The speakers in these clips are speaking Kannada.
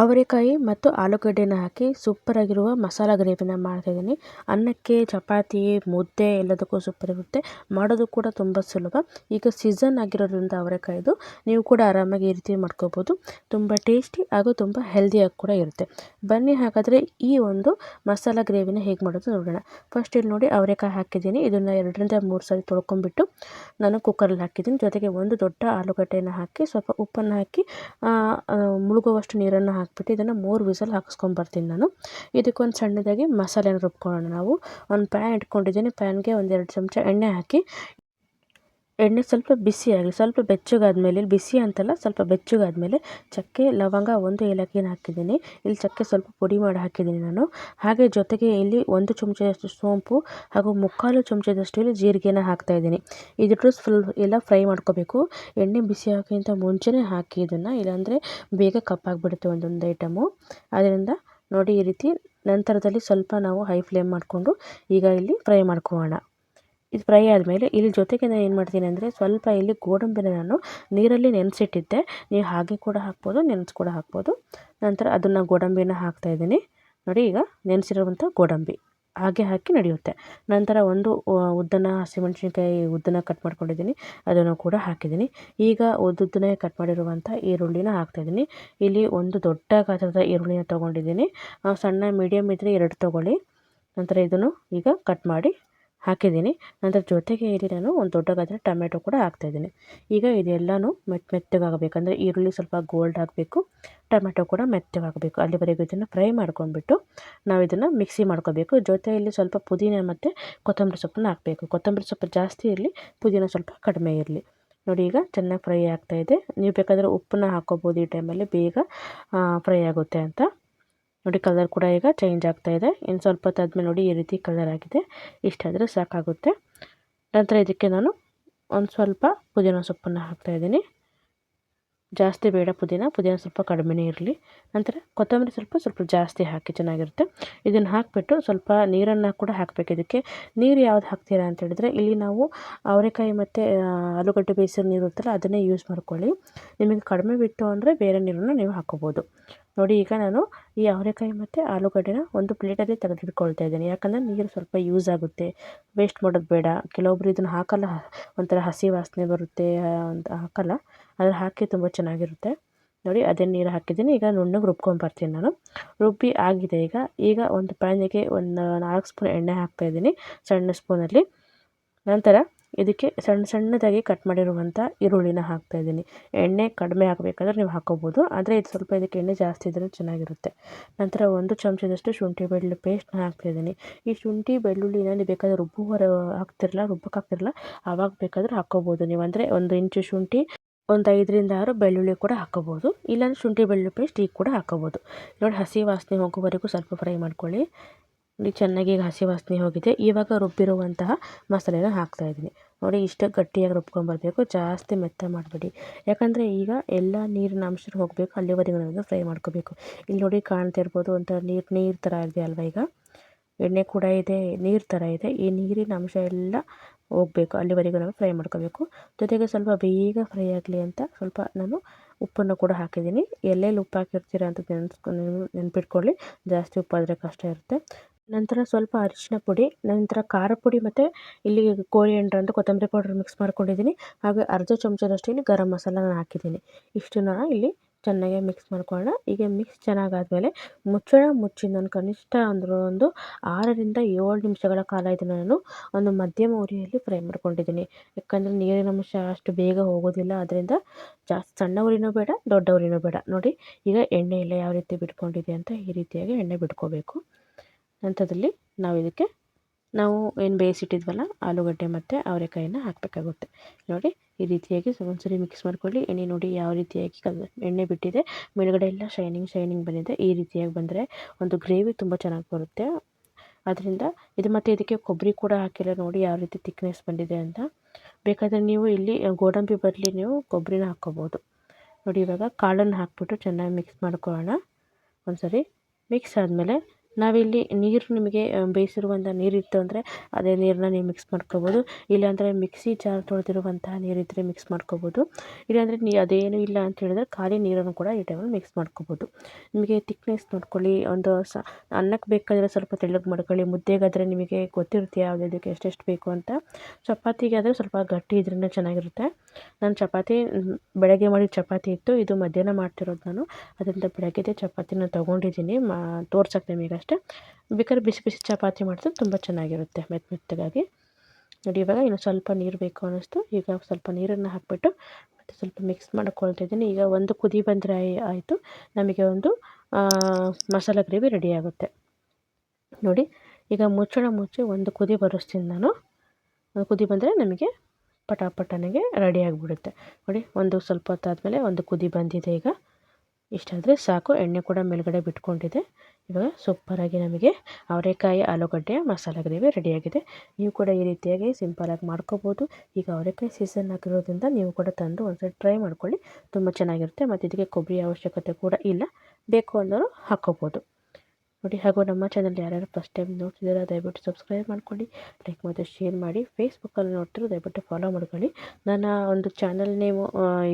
ಅವರೆಕಾಯಿ ಮತ್ತು ಆಲೂಗಡ್ಡೆನ ಹಾಕಿ ಸೂಪರಾಗಿರುವ ಮಸಾಲ ಗ್ರೇವಿನ ಮಾಡ್ತಾಯಿದ್ದೀನಿ ಅನ್ನಕ್ಕೆ, ಚಪಾತಿ, ಮುದ್ದೆ ಎಲ್ಲದಕ್ಕೂ ಸೂಪರ್ ಇರುತ್ತೆ ಮಾಡೋದು ಕೂಡ ತುಂಬ ಸುಲಭ. ಈಗ ಸೀಸನ್ ಆಗಿರೋದ್ರಿಂದ ಅವರೆಕಾಯಿದು. ನೀವು ಕೂಡ ಆರಾಮಾಗಿ ಈ ರೀತಿ ಮಾಡ್ಕೋಬೋದು. ತುಂಬ ಟೇಸ್ಟಿ ಹಾಗೂ ತುಂಬ ಹೆಲ್ದಿಯಾಗಿ ಕೂಡ ಇರುತ್ತೆ. ಬನ್ನಿ ಹಾಗಾದರೆ ಈ ಒಂದು ಮಸಾಲ ಗ್ರೇವಿನ ಹೇಗೆ ಮಾಡೋದು ನೋಡೋಣ. ಫಸ್ಟ್ ಇಲ್ಲಿ ನೋಡಿ ಅವರೆಕಾಯಿ ಹಾಕಿದ್ದೀನಿ. ಇದನ್ನು ಎರಡರಿಂದ ಮೂರು ಸಾರಿ ತೊಳ್ಕೊಂಬಿಟ್ಟು ನಾನು ಕುಕ್ಕರಲ್ಲಿ ಹಾಕಿದ್ದೀನಿ. ಜೊತೆಗೆ ಒಂದು ದೊಡ್ಡ ಆಲೂಗಡ್ಡೆನ ಹಾಕಿ ಸ್ವಲ್ಪ ಉಪ್ಪನ್ನು ಹಾಕಿ ಮುಳುಗುವಷ್ಟು ನೀರನ್ನು ಹಾಕ್ಬಿಟ್ಟು ಇದನ್ನು ಮೂರು ವಿಸಲ್ ಹಾಕಿಸ್ಕೊಂಬರ್ತೀನಿ ನಾನು. ಇದಕ್ಕೊಂದು ಸಣ್ಣದಾಗಿ ಮಸಾಲೆನ ರುಬ್ಕೊಳ್ಳೋಣ ನಾವು. ಒಂದು ಪ್ಯಾನ್ ಇಟ್ಕೊಂಡಿದ್ದೀನಿ. ಪ್ಯಾನ್ಗೆ ಒಂದೆರಡು ಚಮಚ ಎಣ್ಣೆ ಹಾಕಿ ಎಣ್ಣೆ ಸ್ವಲ್ಪ ಬಿಸಿಯಾಗಲಿ ಸ್ವಲ್ಪ ಬೆಚ್ಚಗಾದ್ಮೇಲೆ, ಇಲ್ಲಿ ಬಿಸಿ ಅಂತಲ್ಲ, ಸ್ವಲ್ಪ ಬೆಚ್ಚಗಾದ್ಮೇಲೆ ಚಕ್ಕೆ, ಲವಂಗ ಒಂದು ಏಲಕ್ಕಿನ ಹಾಕಿದ್ದೀನಿ. ಇಲ್ಲಿ ಚಕ್ಕೆ ಸ್ವಲ್ಪ ಪುಡಿ ಮಾಡಿ ಹಾಕಿದ್ದೀನಿ ನಾನು. ಹಾಗೆ ಜೊತೆಗೆ ಇಲ್ಲಿ ಒಂದು ಚಮಚದಷ್ಟು ಸೋಂಪು ಹಾಗೂ ಮುಕ್ಕಾಲು ಚಮಚದಷ್ಟು ಇಲ್ಲಿ ಜೀರಿಗೆನ ಹಾಕ್ತಾ ಇದ್ದೀನಿ. ಇದಿಟ್ಟು ಫುಲ್ ಎಲ್ಲ ಫ್ರೈ ಮಾಡ್ಕೋಬೇಕು. ಎಣ್ಣೆ ಬಿಸಿ ಹಾಕೋಕ್ಕಿಂತ ಮುಂಚೆನೇ ಹಾಕಿ ಇದನ್ನು, ಇಲ್ಲಾಂದರೆ ಬೇಗ ಕಪ್ಪಾಗಿಬಿಡುತ್ತೆ ಒಂದೊಂದು ಐಟಮು. ಅದರಿಂದ ನೋಡಿ ಈ ರೀತಿ ನಂತರದಲ್ಲಿ ಸ್ವಲ್ಪ ನಾವು ಹೈ ಫ್ಲೇಮ್ ಮಾಡಿಕೊಂಡು ಈಗ ಇಲ್ಲಿ ಫ್ರೈ ಮಾಡ್ಕೊಳ್ಳೋಣ. ಇದು ಫ್ರೈ ಆದಮೇಲೆ ಇಲ್ಲಿ ಜೊತೆಗೆ ನಾನು ಏನು ಮಾಡ್ತೀನಿ ಅಂದರೆ ಸ್ವಲ್ಪ ಇಲ್ಲಿ ಗೋಡಂಬಿನ ನಾನು ನೀರಲ್ಲಿ ನೆನೆಸಿಟ್ಟಿದ್ದೆ. ನೀವು ಹಾಗೆ ಕೂಡ ಹಾಕ್ಬೋದು, ನೆನೆಸಿ ಕೂಡ ಹಾಕ್ಬೋದು. ನಂತರ ಅದನ್ನು ಗೋಡಂಬಿನ ಹಾಕ್ತಾಯಿದ್ದೀನಿ ನೋಡಿ ಈಗ ನೆನೆಸಿರುವಂಥ ಗೋಡಂಬಿ. ಹಾಗೆ ಹಾಕಿ ನಡೆಯುತ್ತೆ. ನಂತರ ಒಂದು ಉದ್ದನ, ಹಸಿಮೆಣ್ಸಿನ್ಕಾಯಿ ಉದ್ದನ ಕಟ್ ಮಾಡ್ಕೊಂಡಿದ್ದೀನಿ. ಅದನ್ನು ಕೂಡ ಹಾಕಿದ್ದೀನಿ. ಈಗ ಉದ್ದುದ್ದನೇ ಕಟ್ ಮಾಡಿರುವಂಥ ಈರುಳ್ಳಿನ ಹಾಕ್ತಾಯಿದ್ದೀನಿ ಇಲ್ಲಿ ಒಂದು ದೊಡ್ಡ ಗಾತ್ರದ ಈರುಳ್ಳಿನ ತೊಗೊಂಡಿದ್ದೀನಿ. ಸಣ್ಣ ಮೀಡಿಯಮ್ ಇದ್ದರೆ ಎರಡು ತೊಗೊಳ್ಳಿ. ನಂತರ ಇದನ್ನು ಈಗ ಕಟ್ ಮಾಡಿ ಹಾಕಿದ್ದೀನಿ. ನಂತರ ಜೊತೆಗೆ ಇಲ್ಲಿ ನಾನು ಒಂದು ದೊಡ್ಡ ಗಾತ್ರ ಟೊಮೆಟೊ ಕೂಡ ಹಾಕ್ತಾಯಿದ್ದೀನಿ. ಈಗ ಇದೆಲ್ಲನೂ ಮೆತ್ ಮೆತ್ತಗಾಗಬೇಕು. ಅಂದರೆ ಈರುಳ್ಳಿ ಸ್ವಲ್ಪ ಗೋಲ್ಡ್ ಆಗಬೇಕು ಟೊಮೆಟೊ ಕೂಡ ಮೆತ್ತಗಾಗಬೇಕು. ಅಲ್ಲಿವರೆಗೂ ಇದನ್ನು ಫ್ರೈ ಮಾಡ್ಕೊಂಡ್ಬಿಟ್ಟು ನಾವು ಇದನ್ನು ಮಿಕ್ಸಿ ಮಾಡ್ಕೋಬೇಕು. ಜೊತೆಯಲ್ಲಿ ಸ್ವಲ್ಪ ಪುದೀನ ಮತ್ತು ಕೊತ್ತಂಬರಿ ಸೊಪ್ಪನ್ನು ಹಾಕಬೇಕು. ಕೊತ್ತಂಬರಿ ಸೊಪ್ಪು ಜಾಸ್ತಿ ಇರಲಿ, ಪುದೀನ ಸ್ವಲ್ಪ ಕಡಿಮೆ ಇರಲಿ. ನೋಡಿ ಈಗ ಚೆನ್ನಾಗಿ ಫ್ರೈ ಆಗ್ತಾಯಿದೆ ನೀವು ಬೇಕಾದರೆ ಉಪ್ಪನ್ನ ಹಾಕ್ಕೋಬೋದು ಈ ಟೈಮಲ್ಲಿ ಬೇಗ ಫ್ರೈ ಆಗುತ್ತೆ ಅಂತ ನೋಡಿ ಕಲರ್ ಕೂಡ ಈಗ ಚೇಂಜ್ ಆಗ್ತಾ ಇದೆ. ಇನ್ನು ಸ್ವಲ್ಪ ಹೊತ್ತಾದ್ಮೇಲೆ ನೋಡಿ ಈ ರೀತಿ ಕಲರ್ ಆಗಿದೆ. ಇಷ್ಟಾದರೆ ಸಾಕಾಗುತ್ತೆ. ನಂತರ ಇದಕ್ಕೆ ನಾನು ಒಂದು ಸ್ವಲ್ಪ ಪುದೀನ ಸೊಪ್ಪನ್ನು ಹಾಕ್ತಾಯಿದ್ದೀನಿ ಜಾಸ್ತಿ ಬೇಡ ಪುದೀನ ಪುದೀನ ಸ್ವಲ್ಪ ಕಡಿಮೆನೇ ಇರಲಿ. ನಂತರ ಕೊತ್ತಂಬರಿ ಸ್ವಲ್ಪ ಸ್ವಲ್ಪ ಜಾಸ್ತಿ ಹಾಕಿ ಚೆನ್ನಾಗಿರುತ್ತೆ. ಇದನ್ನು ಹಾಕಿಬಿಟ್ಟು ಸ್ವಲ್ಪ ನೀರನ್ನು ಕೂಡ ಹಾಕಬೇಕು. ಇದಕ್ಕೆ ನೀರು ಯಾವ್ದು ಹಾಕ್ತೀರಾ ಅಂತ ಹೇಳಿದ್ರೆ ಇಲ್ಲಿ ನಾವು ಅವರೆಕಾಯಿ ಮತ್ತು ಆಲೂಗಡ್ಡೆ ಬೇಯಿಸಿರೋ ನೀರು ಇರುತ್ತಲ್ಲ ಅದನ್ನೇ ಯೂಸ್ ಮಾಡ್ಕೊಳ್ಳಿ. ನಿಮಗೆ ಕಡಿಮೆ ಬಿಟ್ಟು ಅಂದರೆ ಬೇರೆ ನೀರನ್ನು ನೀವು ಹಾಕ್ಕೋಬೋದು. ನೋಡಿ, ಈಗ ನಾನು ಈ ಅವರೆಕಾಯಿ ಮತ್ತು ಆಲೂಗಡ್ಡೆನ ಒಂದು ಪ್ಲೇಟಲ್ಲಿ ತೆಗೆದಿಟ್ಕೊಳ್ತಾ ಇದ್ದೀನಿ. ಯಾಕಂದರೆ ನೀರು ಸ್ವಲ್ಪ ಯೂಸ್ ಆಗುತ್ತೆ. ವೇಸ್ಟ್ ಮಾಡೋದು ಬೇಡ. ಕೆಲವೊಬ್ರು ಇದನ್ನು ಹಾಕಲ್ಲ. ಒಂಥರ ಹಸಿ ವಾಸನೆ ಬರುತ್ತೆ ಅಂತ ಹಾಕಲ್ಲ. ಆದರೆ ಹಾಕಿ ತುಂಬ ಚೆನ್ನಾಗಿರುತ್ತೆ. ನೋಡಿ, ಅದೇ ನೀರು ಹಾಕಿದ್ದೀನಿ. ಈಗ ನುಣ್ಣಗೆ ರುಬ್ಕೊಂಬರ್ತೀನಿ ನಾನು. ರುಬ್ಬಿ ಆಗಿದೆ ಈಗ. ಈಗ ಒಂದು ಪ್ಯಾನಿಗೆ ಒಂದು ನಾಲ್ಕು ಸ್ಪೂನ್ ಎಣ್ಣೆ ಹಾಕ್ತಾಯಿದ್ದೀನಿ ಸಣ್ಣ ಸ್ಪೂನಲ್ಲಿ. ನಂತರ ಇದಕ್ಕೆ ಸಣ್ಣ ಸಣ್ಣದಾಗಿ ಕಟ್ ಮಾಡಿರುವಂಥ ಈರುಳ್ಳಿನ ಹಾಕ್ತಾಯಿದ್ದೀನಿ ಎಣ್ಣೆ ಕಡಿಮೆ ಹಾಕಬೇಕಾದ್ರೆ ನೀವು ಹಾಕೋಬೋದು, ಆದರೆ ಇದು ಸ್ವಲ್ಪ ಇದಕ್ಕೆ ಎಣ್ಣೆ ಜಾಸ್ತಿ ಇದ್ದರೆ ಚೆನ್ನಾಗಿರುತ್ತೆ. ನಂತರ ಒಂದು ಚಮಚದಷ್ಟು ಶುಂಠಿ ಬೆಳ್ಳುಳ್ಳಿ ಪೇಸ್ಟ್ನ ಹಾಕ್ತಾಯಿದ್ದೀನಿ ಈ ಶುಂಠಿ ಬೆಳ್ಳುಳ್ಳಿನ ನೀವು ಬೇಕಾದರೆ ರುಬ್ಬುವರ ಹಾಕ್ತಿರಲ್ಲ ರುಬ್ಬಕ್ಕೆ ಹಾಕ್ತಿರಲ್ಲ ಆವಾಗ ಬೇಕಾದರೆ ಹಾಕ್ಕೋಬೋದು ನೀವು. ಅಂದರೆ ಒಂದು ಇಂಚು ಶುಂಠಿ, ಒಂದು ಐದರಿಂದ ಆರು ಬೆಳ್ಳುಳ್ಳಿ ಕೂಡ ಹಾಕ್ಕೋಬೋದು ಇಲ್ಲಾಂದರೆ ಶುಂಠಿ ಬೆಳ್ಳುಳ್ಳಿ ಪೇಸ್ಟ್ ಈಗ ಕೂಡ ಹಾಕ್ಕೋಬೋದು ನೋಡಿ ಹಸಿ ವಾಸನೆ ಹೋಗೋವರೆಗೂ ಸ್ವಲ್ಪ ಫ್ರೈ ಮಾಡ್ಕೊಳ್ಳಿ. ನೋಡಿ ಚೆನ್ನಾಗಿ ಹಸಿ ವಾಸನೆ ಹೋಗಿದೆ. ಇವಾಗ ರುಬ್ಬಿರುವಂತಹ ಮಸಾಲೆನ ಹಾಕ್ತಾಯಿದ್ದೀನಿ ನೋಡಿ, ಇಷ್ಟು ಗಟ್ಟಿಯಾಗಿ ರುಬ್ಕೊಂಬರ್ಬೇಕು. ಜಾಸ್ತಿ ಮೆತ್ತ ಮಾಡಬೇಡಿ. ಯಾಕಂದರೆ ಈಗ ಎಲ್ಲ ನೀರಿನ ಅಂಶ ಹೋಗಬೇಕು. ಅಲ್ಲಿವರೆಗೂ ನಾವು ಫ್ರೈ ಮಾಡ್ಕೋಬೇಕು. ಇಲ್ಲಿ ನೋಡಿ ಕಾಣ್ತಾ ಇರ್ಬೋದು ಒಂಥರ ನೀರು ನೀರು ಥರ ಇದೆ ಅಲ್ವಾ ಈಗ? ಎಣ್ಣೆ ಕೂಡ ಇದೆ, ನೀರು ಥರ ಇದೆ. ಈ ನೀರಿನ ಅಂಶ ಎಲ್ಲ ಹೋಗಬೇಕು. ಅಲ್ಲಿವರೆಗೂ ನಾವು ಫ್ರೈ ಮಾಡ್ಕೋಬೇಕು. ಜೊತೆಗೆ ಸ್ವಲ್ಪ ಬೇಗ ಫ್ರೈ ಆಗಲಿ ಅಂತ ಸ್ವಲ್ಪ ನಾನು ಉಪ್ಪನ್ನು ಕೂಡ ಹಾಕಿದ್ದೀನಿ. ಎಲ್ಲೆಲ್ಲಿ ಉಪ್ಪು ಹಾಕಿರ್ತೀರ ಅಂತ ನೆನೆಸ್ಕೊಂಡು ನೆನ್ಪಿಟ್ಕೊಳ್ಳಿ. ಜಾಸ್ತಿ ಉಪ್ಪಾದರೆ ಕಷ್ಟ ಇರುತ್ತೆ. ನಂತರ ಸ್ವಲ್ಪ ಅರಿಶಿನ ಪುಡಿ, ನಂತರ ಖಾರ ಪುಡಿ ಮತ್ತು ಇಲ್ಲಿ ಕೋರಿಯಂಡ್ರ್ ಅಂತ ಕೊತ್ತಂಬರಿ ಪೌಡರ್ ಮಿಕ್ಸ್ ಮಾಡ್ಕೊಂಡಿದ್ದೀನಿ. ಹಾಗೆ ಅರ್ಧ ಚಮಚದಷ್ಟು ಇಲ್ಲಿ ಗರಂ ನಾನು ಹಾಕಿದ್ದೀನಿ. ಇಷ್ಟನ್ನ ಇಲ್ಲಿ ಚೆನ್ನಾಗಿ ಮಿಕ್ಸ್ ಮಾಡ್ಕೊಳ್ಳೋಣ. ಈಗ ಮಿಕ್ಸ್ ಚೆನ್ನಾಗಾದಮೇಲೆ ಮುಚ್ಚಳ ಮುಚ್ಚಿ ನಾನು ಕನಿಷ್ಠ ಅಂದರೂ ಒಂದು ಆರರಿಂದ ಏಳು ನಿಮಿಷಗಳ ಕಾಲ ಇದನ್ನು ನಾನು ಒಂದು ಮಧ್ಯಮ ಉರಿಯಲ್ಲಿ ಫ್ರೈ ಮಾಡ್ಕೊಂಡಿದ್ದೀನಿ. ಯಾಕಂದರೆ ನೀರಿನ ಅಂಶ ಅಷ್ಟು ಬೇಗ ಹೋಗೋದಿಲ್ಲ ಅದರಿಂದ ಜಾಸ್ತಿ ಸಣ್ಣ ಉರಿನೂ ಬೇಡ, ದೊಡ್ಡ ಉರಿನೂ ಬೇಡ. ನೋಡಿ, ಈಗ ಎಣ್ಣೆ ಎಲ್ಲ ಯಾವ ರೀತಿ ಬಿಟ್ಕೊಂಡಿದೆ ಅಂತ ಈ ರೀತಿಯಾಗಿ ಎಣ್ಣೆ ಬಿಟ್ಕೋಬೇಕು. ನಂತರದಲ್ಲಿ ನಾವು ಇದಕ್ಕೆ, ನಾವು ಏನು ಬೇಯಿಸಿಟ್ಟಿದ್ವಲ್ಲ, ಆಲೂಗಡ್ಡೆ ಮತ್ತು ಅವರೆಕಾಯಿನ ಹಾಕಬೇಕಾಗುತ್ತೆ. ನೋಡಿ, ಈ ರೀತಿಯಾಗಿ ಒಂದ್ಸರಿ ಮಿಕ್ಸ್ ಮಾಡ್ಕೊಳ್ಳಿ. ಎಣ್ಣೆ ನೋಡಿ ಯಾವ ರೀತಿಯಾಗಿ ಕಲ್, ಎಣ್ಣೆ ಬಿಟ್ಟಿದೆ. ಮೇಲುಗಡೆ ಎಲ್ಲ ಶೈನಿಂಗ್ ಶೈನಿಂಗ್ ಬಂದಿದೆ. ಈ ರೀತಿಯಾಗಿ ಬಂದರೆ ಒಂದು ಗ್ರೇವಿ ತುಂಬ ಚೆನ್ನಾಗಿ ಬರುತ್ತೆ. ಅದರಿಂದ ಇದು ಮತ್ತು ಇದಕ್ಕೆ ಕೊಬ್ಬರಿ ಕೂಡ ಹಾಕಿಲ್ಲ. ನೋಡಿ ಯಾವ ರೀತಿ ತಿಕ್ನೆಸ್ ಬಂದಿದೆ ಅಂತ. ಬೇಕಾದರೆ ನೀವು ಇಲ್ಲಿ ಗೋಡಂಬಿ ಬದಲಿ ನೀವು ಕೊಬ್ಬರಿನ ಹಾಕ್ಕೋಬೋದು. ನೋಡಿ, ಇವಾಗ ಕಾಳನ್ನು ಹಾಕ್ಬಿಟ್ಟು ಚೆನ್ನಾಗಿ ಮಿಕ್ಸ್ ಮಾಡ್ಕೊಳ್ಳೋಣ. ಒಂದು ಸರಿ ಮಿಕ್ಸ್ ಆದಮೇಲೆ ನಾವಿಲ್ಲಿ ನೀರು ನಿಮಗೆ ಬೇಯಿಸಿರುವಂಥ ನೀರಿತ್ತು ಅಂದರೆ ಅದೇ ನೀರನ್ನ ನೀವು ಮಿಕ್ಸ್ ಮಾಡ್ಕೋಬೋದು. ಇಲ್ಲಾಂದರೆ ಮಿಕ್ಸಿ ಜಾರ್ ತೊಳೆದಿರುವಂತಹ ನೀರಿದ್ದರೆ ಮಿಕ್ಸ್ ಮಾಡ್ಕೋಬೋದು. ಇಲ್ಲಾಂದರೆ ನೀ ಅದೇನೂ ಇಲ್ಲ ಅಂತ ಹೇಳಿದ್ರೆ ಖಾಲಿ ನೀರನ್ನು ಕೂಡ ಈ ಟೈಮಲ್ಲಿ ಮಿಕ್ಸ್ ಮಾಡ್ಕೋಬೋದು. ನಿಮಗೆ ತಿಕ್ನೆಸ್ ನೋಡ್ಕೊಳ್ಳಿ, ಒಂದು ಸ, ಅನ್ನಕ್ಕೆ ಬೇಕಾದರೆ ಸ್ವಲ್ಪ ತೆಳ್ಳಗೆ ಮಾಡ್ಕೊಳ್ಳಿ, ಮುದ್ದೆಗಾದರೆ ನಿಮಗೆ ಗೊತ್ತಿರುತ್ತೆ ಯಾವುದಕ್ಕೆ ಎಷ್ಟೆಷ್ಟು ಬೇಕು ಅಂತ. ಚಪಾತಿಗೆ ಆದರೆ ಸ್ವಲ್ಪ ಗಟ್ಟಿ ಇದ್ರೇ ಚೆನ್ನಾಗಿರುತ್ತೆ. ನಾನು ಚಪಾತಿ, ಬೆಳಗ್ಗೆ ಮಾಡಿದ ಚಪಾತಿ ಇತ್ತು. ಇದು ಮಧ್ಯಾಹ್ನ ಮಾಡ್ತಿರೋದು ನಾನು. ಅದರಿಂದ ಬೆಳಗ್ಗೆದೇ ಚಪಾತಿನ ತೊಗೊಂಡಿದ್ದೀನಿ. ಮಾ ತೋರ್ಸಕ್ಕೆ ನಿಮಗಷ್ಟೇ ಬೇಕಾದ್ರೆ ಬಿಸಿ ಬಿಸಿ ಚಪಾತಿ ಮಾಡಿದ್ರೆ ತುಂಬ ಚೆನ್ನಾಗಿರುತ್ತೆ ಮೆತ್ತ ಮೆತ್ತಗಾಗಿ. ನೋಡಿ, ಇವಾಗ ಇನ್ನು ಸ್ವಲ್ಪ ನೀರು ಬೇಕು ಅನ್ನಿಸ್ತು. ಈಗ ಸ್ವಲ್ಪ ನೀರನ್ನು ಹಾಕಿಬಿಟ್ಟು ಮತ್ತು ಸ್ವಲ್ಪ ಮಿಕ್ಸ್ ಮಾಡ್ಕೊಳ್ತಿದ್ದೀನಿ ಈಗ ಒಂದು ಕುದಿ ಬಂದರೆ ಆಯಿತು. ನಮಗೆ ಒಂದು ಮಸಾಲೆ ಗ್ರೇವಿ ರೆಡಿಯಾಗುತ್ತೆ ನೋಡಿ, ಈಗ ಮುಚ್ಚಳ ಮುಚ್ಚಿ ಒಂದು ಕುದಿ ಬರೆಸ್ತೀನಿ ನಾನು. ಕುದಿ ಬಂದರೆ ನಮಗೆ ಪಟಾಪಟನಿಗೆ ರೆಡಿ ಆಗಿಬಿಡುತ್ತೆ. ನೋಡಿ, ಒಂದು ಸ್ವಲ್ಪ ಹೊತ್ತಾದಮೇಲೆ ಒಂದು ಕುದಿ ಬಂದಿದೆ ಈಗ. ಇಷ್ಟಾದರೆ ಸಾಕು, ಎಣ್ಣೆ ಕೂಡ ಮೇಲುಗಡೆ ಬಿಟ್ಕೊಂಡಿದೆ. ಇವಾಗ ಸೂಪರಾಗಿ ನಮಗೆ ಅವರೆಕಾಯಿ, ಆಲೂಗಡ್ಡೆ, ಮಸಾಲೆ ಗ್ರೇವಿ ರೆಡಿಯಾಗಿದೆ ನೀವು ಕೂಡ ಈ ರೀತಿಯಾಗಿ ಸಿಂಪಲಾಗಿ ಮಾಡ್ಕೋಬೋದು. ಈಗ ಅವರೆಕಾಯಿ ಸೀಸನ್ ಆಗಿರೋದ್ರಿಂದ ನೀವು ಕೂಡ ತಂದು ಒಂದ್ಸರಿ ಟ್ರೈ ಮಾಡ್ಕೊಳ್ಳಿ. ತುಂಬ ಚೆನ್ನಾಗಿರುತ್ತೆ, ಮತ್ತು ಇದಕ್ಕೆ ಕೊಬ್ಬರಿ ಅವಶ್ಯಕತೆ ಕೂಡ ಇಲ್ಲ. ಬೇಕು ಅನ್ನೋರು ಹಾಕ್ಕೋಬೋದು. ನೋಡಿ, ಹಾಗೂ ನಮ್ಮ ಚಾನಲ್ ಯಾರ್ಯಾರು ಫಸ್ಟ್ ಟೈಮ್ ನೋಡ್ತಿದ್ದೀರಾ, ದಯವಿಟ್ಟು ಸಬ್ಸ್ಕ್ರೈಬ್ ಮಾಡ್ಕೊಳ್ಳಿ ಲೈಕ್ ಮತ್ತು ಶೇರ್ ಮಾಡಿ ಫೇಸ್ಬುಕ್ಕಲ್ಲಿ ನೋಡ್ತಿರೋ ದಯವಿಟ್ಟು ಫಾಲೋ ಮಾಡ್ಕೊಳ್ಳಿ. ನನ್ನ ಒಂದು ಚಾನಲ್ ನೇಮು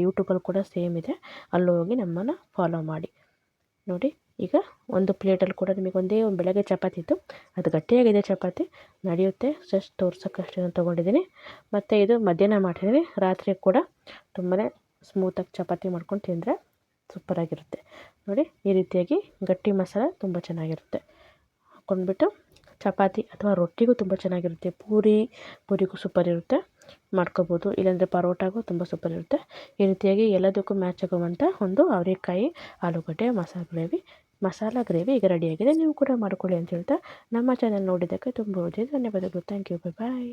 ಯೂಟ್ಯೂಬಲ್ಲಿ ಕೂಡ ಸೇಮ್ ಇದೆ. ಅಲ್ಲಿ ಹೋಗಿ ನಮ್ಮನ್ನು ಫಾಲೋ ಮಾಡಿ. ನೋಡಿ, ಈಗ ಒಂದು ಪ್ಲೇಟಲ್ಲಿ ಕೂಡ ನಿಮಗೆ ಒಂದೇ ಒಂದು ಬೆಳಗ್ಗೆ ಚಪಾತಿ ಇತ್ತು. ಅದು ಗಟ್ಟಿಯಾಗಿದೆ ಚಪಾತಿ. ನಡೆಯುತ್ತೆ. ಜಸ್ಟ್ ನಾನು ತೊಗೊಂಡಿದ್ದೀನಿ. ಮತ್ತು ಇದು ಮಧ್ಯಾಹ್ನ ಮಾಡಿದ್ದೀನಿ ರಾತ್ರಿ ಕೂಡ ತುಂಬಾ ಸ್ಮೂತಾಗಿ ಚಪಾತಿ ಮಾಡ್ಕೊಂಡು ತಿಂದರೆ ಸೂಪರಾಗಿರುತ್ತೆ. ನೋಡಿ, ಈ ರೀತಿಯಾಗಿ ಗಟ್ಟಿ ಮಸಾಲ ತುಂಬ ಚೆನ್ನಾಗಿರುತ್ತೆ. ಹಾಕ್ಕೊಂಡ್ಬಿಟ್ಟು ಚಪಾತಿ ಅಥವಾ ರೊಟ್ಟಿಗೂ ತುಂಬ ಚೆನ್ನಾಗಿರುತ್ತೆ. ಪೂರಿ, ಪೂರಿಗೂ ಸೂಪರ್ ಇರುತ್ತೆ ಮಾಡ್ಕೋಬೋದು. ಇಲ್ಲಾಂದರೆ ಪರೋಟಾಗೂ ತುಂಬ ಸೂಪರ್ ಇರುತ್ತೆ ಈ ರೀತಿಯಾಗಿ ಎಲ್ಲದಕ್ಕೂ ಮ್ಯಾಚ್ ಆಗುವಂಥ ಒಂದು ಅವರೆಕಾಯಿ, ಆಲೂಗಡ್ಡೆ, ಮಸಾಲೆ ಗ್ರೇವಿ, ಮಸಾಲ ಗ್ರೇವಿ ಈಗ ರೆಡಿಯಾಗಿದೆ ನೀವು ಕೂಡ ಮಾಡ್ಕೊಳ್ಳಿ ಅಂತ ಹೇಳ್ತಾ ನಮ್ಮ ಚಾನಲ್ ನೋಡಿದ್ದಕ್ಕೆ ತುಂಬ ಧನ್ಯವಾದಗಳು. Thank you bye bye